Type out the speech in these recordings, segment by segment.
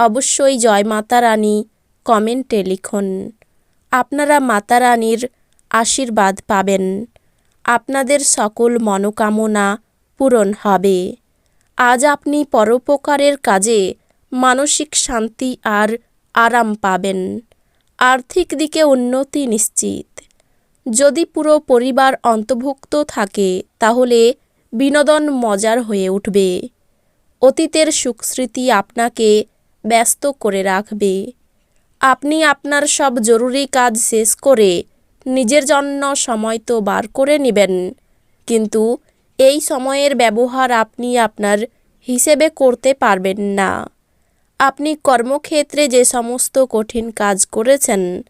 অবশ্যই জয় মাতা রানী, কমেন্টে লিখুন। আপনারা মাতা রানীর আশীর্বাদ পাবেন। আপনাদের সকল মনোকামনা পূরণ হবে। আজ আপনি পরোপকারের কাজে মানসিক শান্তি আর আরাম পাবেন। আর্থিক দিকে উন্নতি নিশ্চিত। যদি পুরো পরিবার অন্তর্ভুক্ত থাকে, তাহলে বিনোদন মজার হয়ে উঠবে। অতীতের সুখস্মৃতি আপনাকে ব্যস্ত করে রাখবে। আপনি আপনার সব জরুরি কাজ শেষ করে নিজের জন্য সময় তো বার করে নেবেন। কিন্তু এই সময়ের ব্যবহার আপনি আপনার হিসেবে করতে পারবেন না। আপনি কর্মক্ষেত্রে যে সমস্ত কঠিন কাজ করেছেন,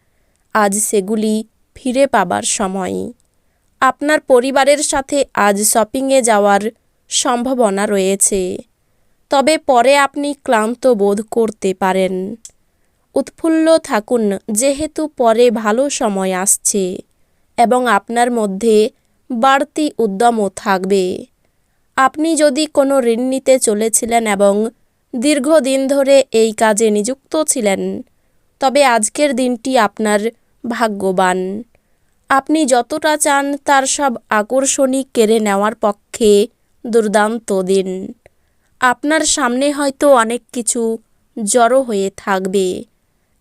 আজ সেগুলি ফিরে পাবার সময়। আপনার পরিবারের সাথে আজ শপিংয়ে যাওয়ার সম্ভাবনা রয়েছে। তবে পরে আপনি ক্লান্ত বোধ করতে পারেন। উৎফুল্ল থাকুন, যেহেতু পরে ভালো সময় আসছে এবং আপনার মধ্যে বাড়তি উদ্যমও থাকবে। আপনি যদি কোনো ঋণ নিতে চলেছিলেন এবং দীর্ঘদিন ধরে এই কাজে নিযুক্ত ছিলেন, তবে আজকের দিনটি আপনার ভাগ্যবান। আপনি যতটা চান তার সব আকর্ষণী কেড়ে নেওয়ার পক্ষে দুর্দান্ত দিন। আপনার সামনে হয়তো অনেক কিছু জড়ো হয়ে থাকবে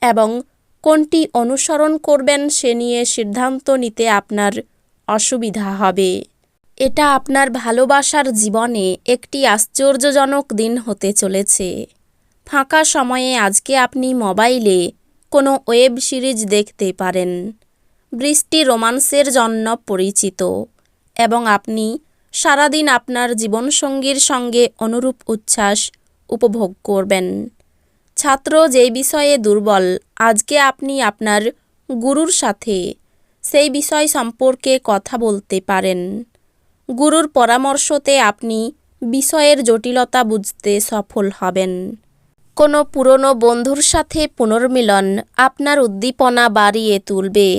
এবং কোনটি অনুসরণ করবেন সে নিয়ে সিদ্ধান্ত নিতে আপনার অসুবিধা হবে। এটা আপনার ভালোবাসার জীবনে একটি আশ্চর্যজনক দিন হতে চলেছে। ফাঁকা সময়ে আজকে আপনি মোবাইলে কোনো ওয়েব সিরিজ দেখতে পারেন। বৃষ্টি রোমান্সের জন্য পরিচিত এবং আপনি সারাদিন আপনার জীবনসঙ্গীর সঙ্গে অনুরূপ উচ্ছ্বাস উপভোগ করবেন। ছাত্র যেই বিষয়ে দুর্বল, আজকে আপনি আপনার গুরুর সাথে সেই বিষয় সম্পর্কে কথা বলতে পারেন। গুরুর পরামর্শতে আপনি বিষয়ের জটিলতা বুঝতে সফল হবেন। কোনো পুরনো বন্ধুর সাথে পুনর্মিলন আপনার উদ্দীপনা বাড়িয়ে তুলবে।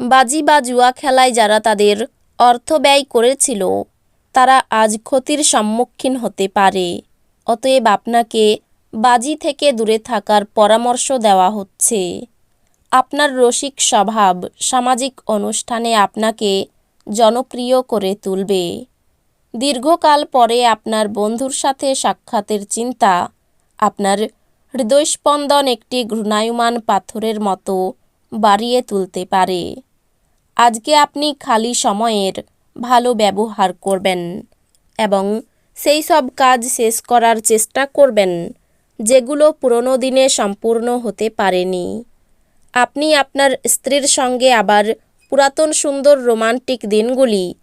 বাজি বা জুয়া খেলায় যারা তাদের অর্থ ব্যয় করেছিল তারা আজ ক্ষতির সম্মুখীন হতে পারে। অতএব আপনাকে বাজি থেকে দূরে থাকার পরামর্শ দেওয়া হচ্ছে। আপনার রসিক স্বভাব সামাজিক অনুষ্ঠানে আপনাকে জনপ্রিয় করে তুলবে। দীর্ঘকাল পরে আপনার বন্ধুর সাথে সাক্ষাতের চিন্তা, আপনার হৃদয়স্পন্দন একটি ঘূর্ণায়মান পাথরের মতো বাড়িয়ে তুলতে পারে। আজকে আপনি খালি সময়ের ভালো ব্যবহার করবেন এবং সেই সব কাজ শেষ করার চেষ্টা করবেন, যেগুলো পুরনো দিনে সম্পূর্ণ হতে পারেনি। আপনি আপনার স্ত্রীর সঙ্গে আবার পুরাতন সুন্দর রোমান্টিক দিনগুলি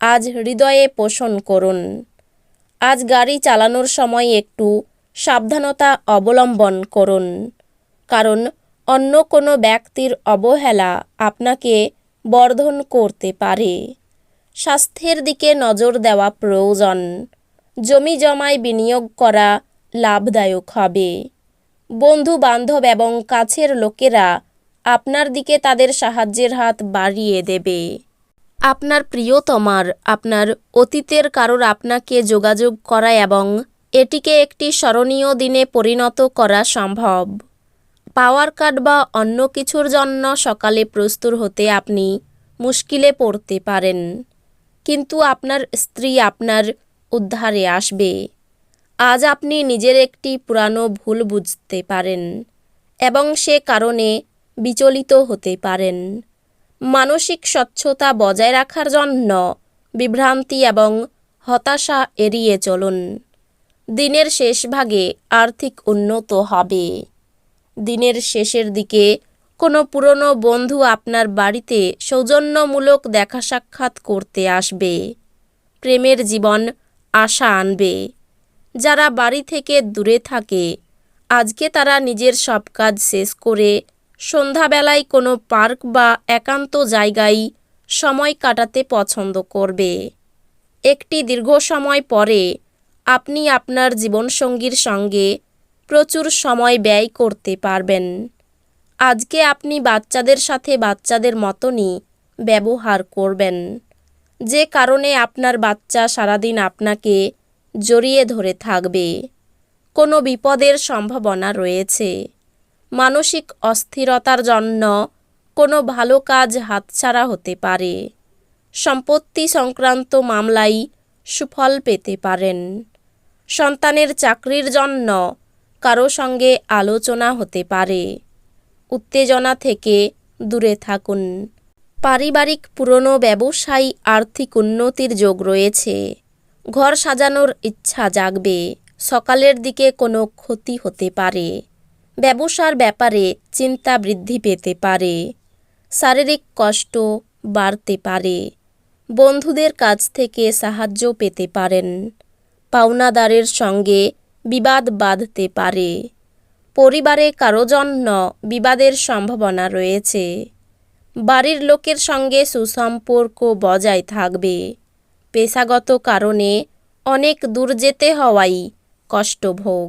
আজ হৃদয়ে পোষণ করুন। আজ গাড়ি চালানোর সময় একটু সাবধানতা অবলম্বন করুন, কারণ অন্য কোনো ব্যক্তির অবহেলা আপনাকে বর্ধন করতে পারে। স্বাস্থ্যের দিকে নজর দেওয়া প্রয়োজন। জমি জমায় বিনিয়োগ করা লাভদায়ক হবে। বন্ধু বান্ধব এবং কাছের লোকেরা আপনার দিকে তাদের সাহায্যের হাত বাড়িয়ে দেবে। আপনার প্রিয়তমার, আপনার অতীতের কারোর আপনাকে যোগাযোগ করা এবং এটিকে একটি স্মরণীয় দিনে পরিণত করা সম্ভব। পাওয়ার কার্ড বা অন্য কিছুর জন্য সকালে প্রস্তুত হতে আপনি মুশকিলে পড়তে পারেন। কিন্তু আপনার স্ত্রী আপনার উদ্ধারে আসবে। আজ আপনি নিজের একটি পুরানো ভুল বুঝতে পারেন এবং সে কারণে বিচলিত হতে পারেন। মানসিক স্বচ্ছতা বজায় রাখার জন্য বিভ্রান্তি এবং হতাশা এড়িয়ে চলুন। দিনের শেষ ভাগে আর্থিক উন্নত হবে। দিনের শেষের দিকে কোনো পুরনো বন্ধু আপনার বাড়িতে সৌজন্যমূলক দেখা সাক্ষাৎ করতে আসবে। প্রেমের জীবন আশা আনবে। যারা বাড়ি থেকে দূরে থাকে, আজকে তারা নিজের সব কাজ শেষ করে সন্ধ্যাবেলায় কোনো পার্ক বা একান্ত জায়গায় সময় কাটাতে পছন্দ করবে। একটি দীর্ঘ সময় পরে আপনি আপনার জীবনসঙ্গীর সঙ্গে প্রচুর সময় ব্যয় করতে পারবেন। আজকে আপনি বাচ্চাদের সাথে বাচ্চাদের মতনই ব্যবহার করবেন। যে কারণে আপনার বাচ্চা সারাদিন আপনাকে জড়িয়ে ধরে থাকবে। কোনো বিপদের সম্ভাবনা রয়েছে। মানসিক অস্থিরতার জন্য কোনো ভালো কাজ হাতছাড়া হতে পারে। সম্পত্তি সংক্রান্ত মামলায় সুফল পেতে পারেন। সন্তানের চাকরির জন্য কারও সঙ্গে আলোচনা হতে পারে। উত্তেজনা থেকে দূরে থাকুন। পারিবারিক পুরনো ব্যবসায়ী আর্থিক উন্নতির যোগ রয়েছে। ঘর সাজানোর ইচ্ছা জাগবে। সকালের দিকে কোনো ক্ষতি হতে পারে। ব্যবসার ব্যাপারে চিন্তা বৃদ্ধি পেতে পারে। শারীরিক কষ্ট বাড়তে পারে। বন্ধুদের কাছ থেকে সাহায্য পেতে পারেন। পাওনাদারের সঙ্গে বিবাদ বাঁধতে পারে। পরিবারে কারও জন্য বিবাদের সম্ভাবনা রয়েছে। বাড়ির লোকের সঙ্গে সুসম্পর্ক বজায় থাকবে। পেশাগত কারণে অনেক দূর যেতে হওয়াই কষ্টভোগ।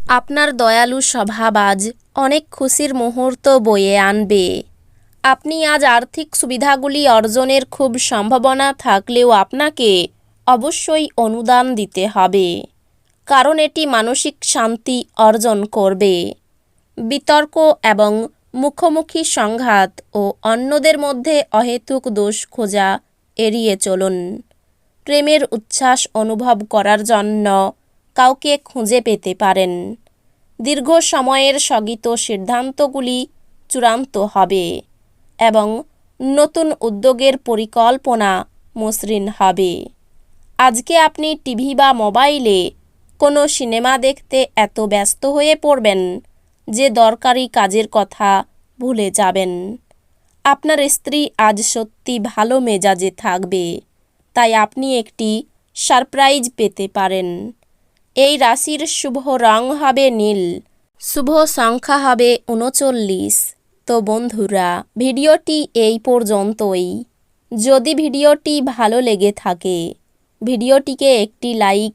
আপনার দয়ালু স্বভাব আজ অনেক খুশির মুহূর্ত বয়ে আনবে। আপনি আজ আর্থিক সুবিধাগুলি অর্জনের খুব সম্ভাবনা থাকলেও আপনাকে অবশ্যই অনুদান দিতে হবে। কারণ এটি মানসিক শান্তি অর্জন করবে। বিতর্ক এবং মুখোমুখি সংঘাত ও অন্যদের মধ্যে অহেতুক দোষ খোঁজা এড়িয়ে চলুন। প্রেমের উচ্ছ্বাস অনুভব করার জন্য কাউকে খুঁজে পেতে পারেন। দীর্ঘ সময়ের স্থগিত সিদ্ধান্তগুলি চূড়ান্ত হবে এবং নতুন উদ্যোগের পরিকল্পনা মসৃণ হবে। আজকে আপনি টিভি বা মোবাইলে কোনো সিনেমা দেখতে এত ব্যস্ত হয়ে পড়বেন যে দরকারি কাজের কথা ভুলে যাবেন। আপনার স্ত্রী আজ সত্যি ভালো মেজাজে থাকবে, তাই আপনি একটি সারপ্রাইজ পেতে পারেন। এই রাশির শুভ রং হবে নীল, শুভ সংখ্যা হবে উনচল্লিশ তো বন্ধুরা, ভিডিওটি এই পর্যন্তই। যদি ভিডিওটি ভালো লেগে থাকে, ভিডিওটিকে একটি লাইক